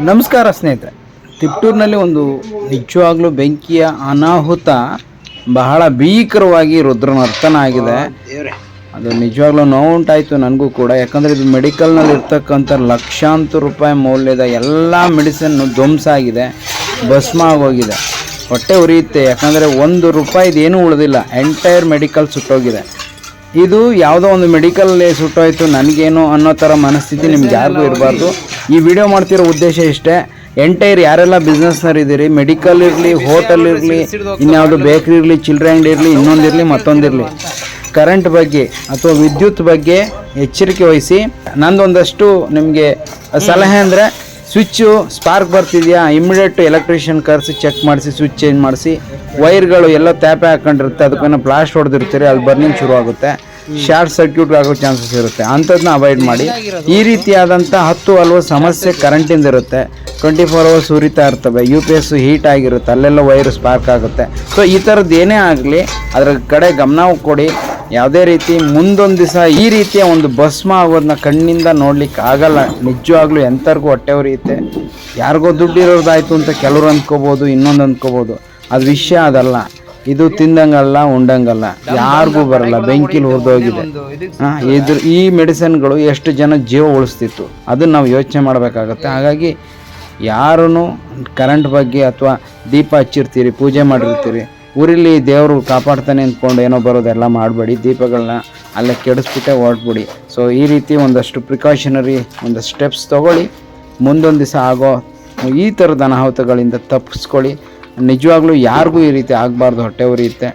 ನಮಸ್ಕಾರ ಸ್ನೇಹಿತರೆ. ತಿಪ್ಟೂರಿನಲ್ಲಿ ಒಂದು ನಿಜವಾಗ್ಲೂ ಬೆಂಕಿಯ ಅನಾಹುತ ಬಹಳ ಭೀಕರವಾಗಿ ರುದ್ರನರ್ತನ ಆಗಿದೆ. ಅದು ನಿಜವಾಗ್ಲೂ ನೋವುಂಟಾಯಿತು ನನಗೂ ಕೂಡ. ಯಾಕಂದರೆ ಇದು ಮೆಡಿಕಲ್ನಲ್ಲಿ ಇರ್ತಕ್ಕಂಥ ಲಕ್ಷಾಂತರ ರೂಪಾಯಿ ಮೌಲ್ಯದ ಎಲ್ಲ ಮೆಡಿಸನ್ನು ಧ್ವಂಸ ಆಗಿದೆ. ಭಸ್ಮ ಆಗೋಗಿದೆ. ಹೊಟ್ಟೆ ಉರಿಯುತ್ತೆ. ಯಾಕಂದರೆ ಒಂದು ರೂಪಾಯಿ ಏನೂ ಉಳಿದಿಲ್ಲ. ಎಂಟೈರ್ ಮೆಡಿಕಲ್ ಸುಟ್ಟೋಗಿದೆ. ಇದು ಯಾವುದೋ ಒಂದು ಮೆಡಿಕಲ್ಲೇ ಸುಟ್ಟೋಯ್ತು. ನನಗೇನು ಅನ್ನೋ ಥರ ಮನಸ್ಥಿತಿ ನಿಮ್ಗೆ ಯಾರಿಗೂ ಇರಬಾರ್ದು. ಈ ವಿಡಿಯೋ ಮಾಡ್ತಿರೋ ಉದ್ದೇಶ ಇಷ್ಟೇ. ಎಂಟೈರ್ ಯಾರೆಲ್ಲ ಬಿಸ್ನೆಸ್ನರ್ ಇದ್ದೀರಿ ಮೆಡಿಕಲ್ ಇರಲಿ ಹೋಟೆಲ್ ಇರಲಿ, ಇನ್ಯಾವುದು ಬೇಕ್ರಿ ಇರಲಿ ಚಿಲ್ಲರೆ ಅಂಗಡಿ ಇರಲಿ ಇನ್ನೊಂದಿರಲಿ ಮತ್ತೊಂದಿರಲಿ ಕರೆಂಟ್ ಬಗ್ಗೆ ಅಥವಾ ವಿದ್ಯುತ್ ಬಗ್ಗೆ ಎಚ್ಚರಿಕೆ ವಹಿಸಿ. ನಂದೊಂದಷ್ಟು ನಿಮಗೆ ಸಲಹೆ ಅಂದರೆ ಸ್ವಿಚ್ಚು ಸ್ಪಾರ್ಕ್ ಬರ್ತಿದೆಯಾ ಇಮಿಡಿಯೇಟ್ ಎಲೆಕ್ಟ್ರಿಷಿಯನ್ ಕರೆಸಿ ಚೆಕ್ ಮಾಡಿಸಿ ಸ್ವಿಚ್ ಚೇಂಜ್ ಮಾಡಿಸಿ. ವೈರ್ಗಳು ಎಲ್ಲ ತ್ಯಾಪೆ ಹಾಕೊಂಡಿರುತ್ತೆ, ಅದಕ್ಕೇನೋ ಬ್ಲಾಸ್ಟ್ ಹೊಡೆದಿರ್ತೀರಿ, ಅಲ್ಲಿ ಬರ್ನಿಂಗ್ ಶುರು ಆಗುತ್ತೆ ಶಾರ್ಟ್ ಸರ್ಕ್ಯೂಟ್ ಆಗೋ ಚಾನ್ಸಸ್ ಇರುತ್ತೆ. ಅಂಥದ್ದನ್ನ ಅವಾಯ್ಡ್ ಮಾಡಿ. ಈ ರೀತಿಯಾದಂಥ ಹತ್ತು ಅಲ್ವ ಸಮಸ್ಯೆ ಕರೆಂಟಿಂದ ಇರುತ್ತೆ. ಟ್ವೆಂಟಿ ಫೋರ್ ಅವರ್ಸ್ ಉರಿತಾ ಇರ್ತವೆ. ಯು ಪಿ ಎಸ್ ಹೀಟ್ ಆಗಿರುತ್ತೆ. ಅಲ್ಲೆಲ್ಲ ವೈರ್ ಸ್ಪಾರ್ಕ್ ಆಗುತ್ತೆ. ಸೊ ಈ ಥರದ್ದು ಏನೇ ಆಗಲಿ, ಅದರ ಕಡೆ ಗಮನ ಕೊಡಿ. ಯಾವುದೇ ರೀತಿ ಮುಂದೊಂದು ದಿವಸ ಈ ರೀತಿಯ ಒಂದು ಭಸ್ಮ ಆಗೋದನ್ನ ಕಣ್ಣಿಂದ ನೋಡ್ಲಿಕ್ಕೆ ಆಗಲ್ಲ. ನಿಜವಾಗ್ಲೂ ಎಂಥರ್ಗೂ ಹೊಟ್ಟೆ ಉರಿಯುತ್ತೆ ಯಾರಿಗೋ ದುಡ್ಡು ಇರೋದಾಯ್ತು ಅಂತ ಕೆಲವ್ರು ಅಂದ್ಕೋಬೋದು, ಇನ್ನೊಂದು ಅಂದ್ಕೋಬೋದು. ಅದು ವಿಷಯ ಅದಲ್ಲ. ಇದು ತಿಂದಂಗಲ್ಲ ಉಂಡಂಗಲ್ಲ. ಯಾರಿಗೂ ಬರಲ್ಲ ಬೆಂಕಿಲಿ ಹುರಿದೋಗಿದೆ. ಇದ್ರ ಈ ಮೆಡಿಸಿನ್ಗಳು ಎಷ್ಟು ಜನ ಜೀವ ಉಳಿಸ್ತಿತ್ತು? ಅದನ್ನು ನಾವು ಯೋಚನೆ ಮಾಡಬೇಕಾಗತ್ತೆ. ಹಾಗಾಗಿ ಯಾರೂ ಕರೆಂಟ್ ಬಗ್ಗೆ ಅಥವಾ ದೀಪ ಹಚ್ಚಿರ್ತೀರಿ ಪೂಜೆ ಮಾಡಿರ್ತೀರಿ ಊರಲ್ಲಿ ದೇವರು ಕಾಪಾಡ್ತಾನೆ ಅಂದ್ಕೊಂಡು ಏನೋ ಬರೋದೆಲ್ಲ ಮಾಡಬೇಡಿ ದೀಪಗಳನ್ನ ಅಲ್ಲೇ ಕೆಡಿಸ್ಬಿಟ್ಟೆ ಹೊರಟ್ಬಿಡಿ. ಸೊ ಈ ರೀತಿ ಒಂದಷ್ಟು ಪ್ರಿಕಾಷನರಿ ಒಂದಷ್ಟು ಸ್ಟೆಪ್ಸ್ ತೊಗೊಳ್ಳಿ. ಮುಂದೊಂದು ದಿವಸ ಆಗೋ ಈ ಥರದ ಅನಾಹುತಗಳಿಂದ ತಪ್ಪಿಸ್ಕೊಳ್ಳಿ ನಿಜವಾಗ್ಲೂ ಯಾರಿಗೂ ಈ ರೀತಿ ಆಗಬಾರ್ದು, ಹೊಟ್ಟೆ ಉರಿಯುತ್ತೆ.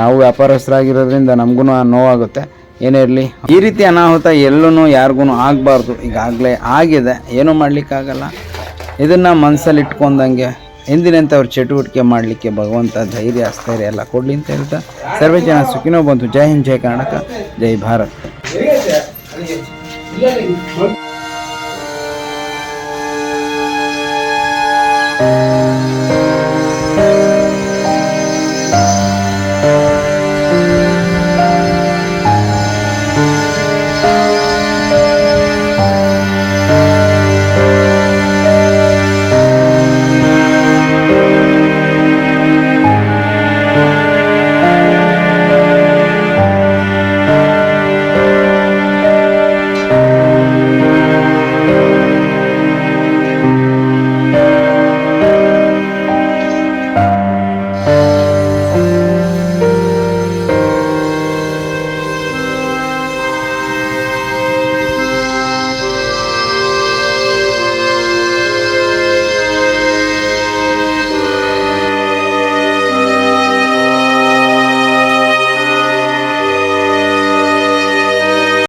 ನಾವು ವ್ಯಾಪಾರಸ್ಥರಾಗಿರೋದ್ರಿಂದ ನಮಗೂ ನೋವಾಗುತ್ತೆ. ಏನೇ ಇರಲಿ, ಈ ರೀತಿ ಅನಾಹುತ ಎಲ್ಲೂ ಯಾರಿಗೂ ಆಗಬಾರ್ದು. ಈಗಾಗಲೇ ಆಗಿದೆ, ಏನೂ ಮಾಡಲಿಕ್ಕಾಗಲ್ಲ. ಇದನ್ನು ಮನಸ್ಸಲ್ಲಿ ಇಟ್ಕೊಂಡಂಗೆ ಎಂದಿನಂಥವ್ರ ಚಟುವಟಿಕೆ ಮಾಡಲಿಕ್ಕೆ ಭಗವಂತ ಧೈರ್ಯ ಸ್ಥೈರ್ಯ ಎಲ್ಲ ಕೊಡಲಿ ಅಂತ ಹೇಳ್ತಾ ಸರ್ವೇ ಜನ ಸುಖಿನೋ ಬಂತು ಜೈ ಹಿಂದ್, ಜೈ ಕರ್ನಾಟಕ, ಜೈ ಭಾರತ್.